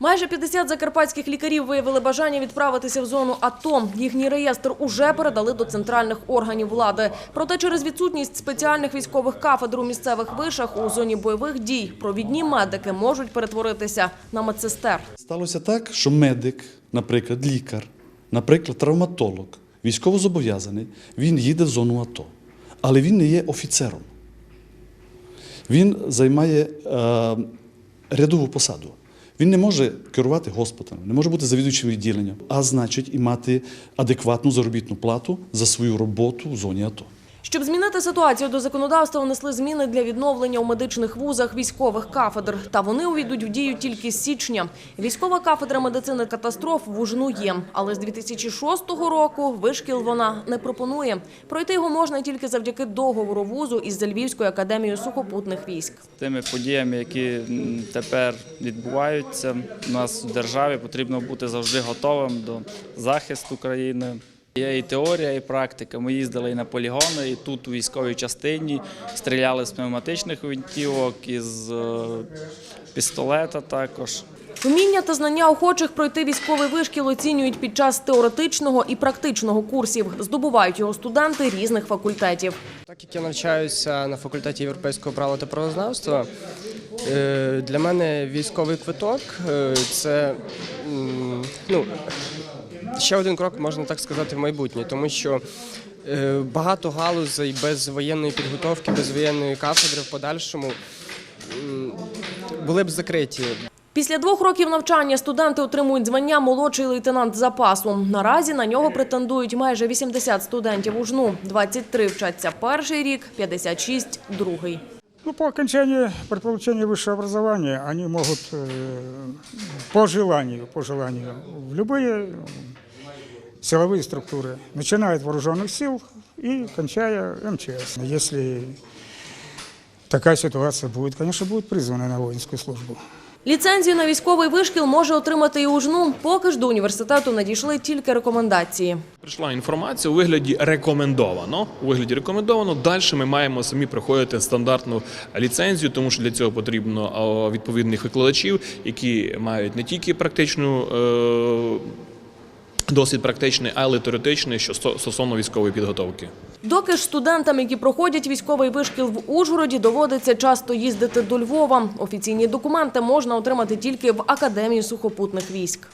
Майже 50 закарпатських лікарів виявили бажання відправитися в зону АТО. Їхній реєстр уже передали до центральних органів влади. Проте через відсутність спеціальних військових кафедр у місцевих вишах у зоні бойових дій провідні медики можуть перетворитися на медсестер. Сталося так, що медик, наприклад, лікар, наприклад, травматолог, військовозобов'язаний, він їде в зону АТО, але він не є офіцером. Він займає е, рядову посаду. Він не може керувати госпіталем, не може бути завідуючим відділенням, а значить і мати адекватну заробітну плату за свою роботу в зоні АТО. Щоб змінити ситуацію до законодавства, внесли зміни для відновлення у медичних вузах військових кафедр. Та вони увійдуть в дію тільки з січня. Військова кафедра медицини катастроф в Ужну є. Але з 2006 року вишкіл вона не пропонує. Пройти його можна тільки завдяки договору вузу із Львівською академією сухопутних військ. тими подіями, які тепер відбуваються у нас в державі, потрібно бути завжди готовим до захисту країни. Є і теорія, і практика. Ми їздили і на полігони, і тут у військовій частині стріляли з пневматичних гвинтівок, із е, пістолета також. Вміння та знання охочих пройти військовий вишкіл оцінюють під час теоретичного і практичного курсів. Здобувають його студенти різних факультетів. Так як я навчаюся на факультеті європейського права та правознавства, е, для мене військовий квиток е, це ну, ще один крок, можна так сказати, в майбутнє, тому що е, багато галузей без воєнної підготовки, без воєнної кафедри в подальшому були б закриті. Після двох років навчання студенти отримують звання молодший лейтенант запасу. Наразі на нього претендують майже 80 студентів у жну. 23 вчаться перший рік, 56 – другий. Ну, по окончании, при получении высшего образования они могут э, по желанию, по желанию в любые силовые структуры, начиная от вооруженных сил и кончая МЧС. Если такая ситуация будет, конечно, будет призваны на воинскую службу. Ліцензію на військовий вишкіл може отримати і у жну. Поки ж до університету надійшли тільки рекомендації. Прийшла інформація у вигляді рекомендовано. У вигляді рекомендовано. Далі ми маємо самі проходити стандартну ліцензію, тому що для цього потрібно відповідних викладачів, які мають не тільки практичну. е, Досвід практичний, але теоретичний, що сто- стосовно військової підготовки. Доки ж студентам, які проходять військовий вишкіл в Ужгороді, доводиться часто їздити до Львова. Офіційні документи можна отримати тільки в Академії сухопутних військ.